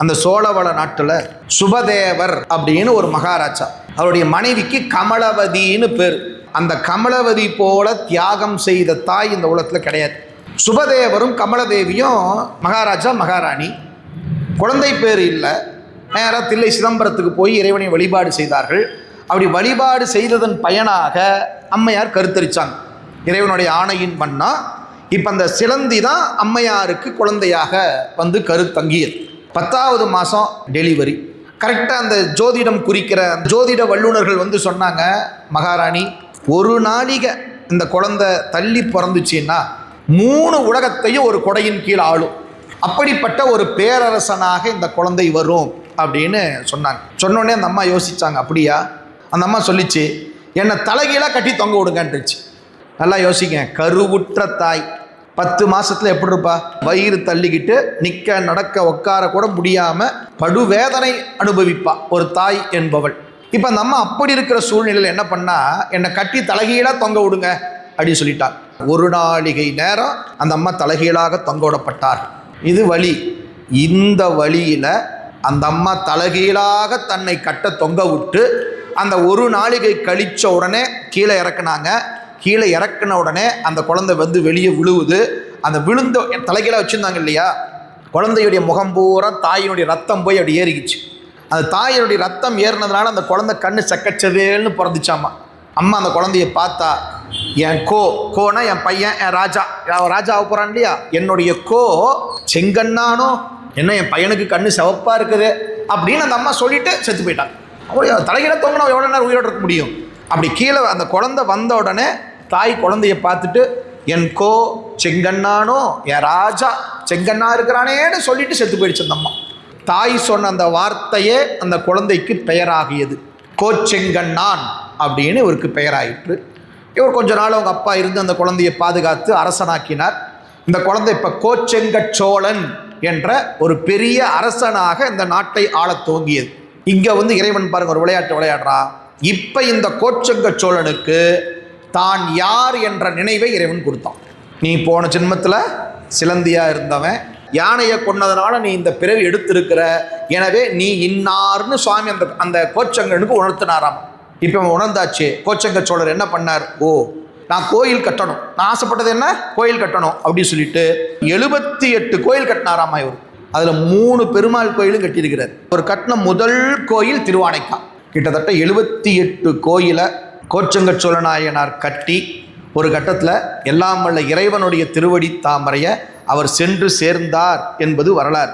அந்த சோழவள நாட்டில் சுபதேவர் அப்படின்னு ஒரு மகாராஜா. அவருடைய மனைவிக்கு கமலவதின்னு பேர். அந்த கமலவதி போல தியாகம் செய்த தாய் இந்த உலகத்தில் கிடையாது. சுபதேவரும் கமலதேவியும் மகாராஜா மகாராணி. குழந்தை பேர் இல்லை. நேராக தில்லை சிதம்பரத்துக்கு போய் இறைவனை வழிபாடு செய்தார்கள். அப்படி வழிபாடு செய்ததன் பயனாக அம்மையார் கருத்தரிச்சாங்க. இறைவனுடைய ஆணையின் பண்ணால் இப்போ அந்த சிலந்தி தான் அம்மையாருக்கு குழந்தையாக வந்து கருத்தங்கியது. பத்தாவது மாதம் டெலிவரி கரெக்டாக அந்த ஜோதிடம் குறிக்கிற ஜோதிட வல்லுநர்கள் வந்து சொன்னாங்க மகாராணி ஒரு நாளிகை இந்த குழந்தை தள்ளி பிறந்துச்சின்னா மூணு உலகத்தையும் ஒரு கொடையின் கீழ் ஆளும். அப்படிப்பட்ட ஒரு பேரரசனாக இந்த குழந்தை வரும் அப்படின்னு சொன்னாங்க. சொன்னோடனே அந்த அம்மா யோசிச்சாங்க அப்படியா? அந்த அம்மா சொல்லிச்சு என்னை தலைகீழாக கட்டி தொங்க விடுங்கன்றுச்சு. நல்லா யோசிங்க கருவுற்ற தாய். பத்து மாசத்துல எப்படி இருப்பா? வயிறு தள்ளிக்கிட்டு நிற்க நடக்க உட்கார கூட முடியாம படுவேதனை அனுபவிப்பா. ஒரு தாய் என்பவள். இப்போ நம்ம அப்படி இருக்கிற சூழ்நிலையில் என்ன பண்ணா என்னை கட்டி தலைகீழாக தொங்க விடுங்க அப்படின்னு சொல்லிட்டார் ஒரு நாளிகை நேரம் அந்த அம்மா தலைகீழாக தொங்க விடப்பட்டார் இது வழி இந்த வழியில் அந்த அம்மா தலைகீழாக தன்னை கட்ட தொங்க விட்டு அந்த ஒரு நாளிகை கழிச்ச உடனே கீழே இறக்குனாங்க. கீழே இறக்குன உடனே அந்த குழந்தை வந்து வெளியே விழுவுது. அந்த விழுந்த தலைகீழாக வச்சுருந்தாங்க இல்லையா? குழந்தையுடைய முகம் பூரா தாயினுடைய ரத்தம் போய் அப்படி ஏறிக்கிச்சு. அந்த தாயினுடைய ரத்தம் ஏறினதுனால அந்த குழந்தை கண்ணு செக்கச்சதேன்னு பிறந்துச்சாமா. அம்மா அந்த குழந்தைய பார்த்தா என் கோ கோனா என் பையன் என் ராஜா அவன் ராஜாவை போகிறான் இல்லையா? என்னுடைய கோ செங்கண்ணானோ என்ன என் பையனுக்கு கண்ணு சிவப்பாக இருக்குது. அப்படின்னு அந்த அம்மா சொல்லிட்டு செத்து போயிட்டான் அவள் தலைகீழ தொங்கினா எவ்வளோ நேரம் உயிரோட இருக்க முடியும்? அப்படி கீழே அந்த குழந்தை வந்த உடனே தாய் குழந்தைய பார்த்துட்டு என் கோ செங்கண்ணானோ என் ராஜா செங்கண்ணா இருக்கிறானேன்னு சொல்லிட்டு செத்து போயிடுச்சு அந்த அம்மா. தாய் சொன்ன அந்த வார்த்தையே அந்த குழந்தைக்கு பெயராகியது. கோச்செங்கண்ணான் அப்படின்னு இவருக்கு பெயராயிற்று. இவர் கொஞ்ச நாள் அவங்க அப்பா இருந்து அந்த குழந்தையை பாதுகாத்து அரசனாக்கினார். இந்த குழந்தை இப்போ கோச்செங்கச் சோழன் என்ற ஒரு பெரிய அரசனாக இந்த நாட்டை ஆளத் துவங்கியது. இங்கே வந்து இறைவன் பாருங்க ஒரு விளையாட்டு விளையாடுறா. இப்போ இந்த கோச்செங்க சோழனுக்கு தான் யார் என்ற நினைவை இறைவன் கொடுத்தான். நீ போன ஜென்மத்தில் சிலந்தியா இருந்தவன் யானையை கொன்னதுனால நீ இந்த பிறவி எடுத்திருக்கிற எனவே நீ இன்னார்னு சுவாமி அந்த அந்த கோச்சங்கனுக்கு உணர்த்தினாராம். இப்போ அவன் உணர்ந்தாச்சு கோச்சங்க சோழர் என்ன பண்ணார்? ஓ நான் கோயில் கட்டணும். நான் ஆசைப்பட்டது என்ன? கோயில் கட்டணும் அப்படின்னு சொல்லிட்டு எழுபத்தி எட்டு கோயில் கட்டினாராமா இவர். அதில் மூணு பெருமாள் கோயிலும் கட்டியிருக்கிறார். ஒரு கட்டின முதல் கோயில் திருவானைக்கா கிட்டத்தட்ட எழுபத்தி எட்டு கோயிலை கோச்சங்க சோழநாயனார் கட்டி ஒரு கட்டத்தில் எல்லாம் வல்ல இறைவனுடைய திருவடி தாமரையை அவர் சென்று சேர்ந்தார் என்பது வரலாறு.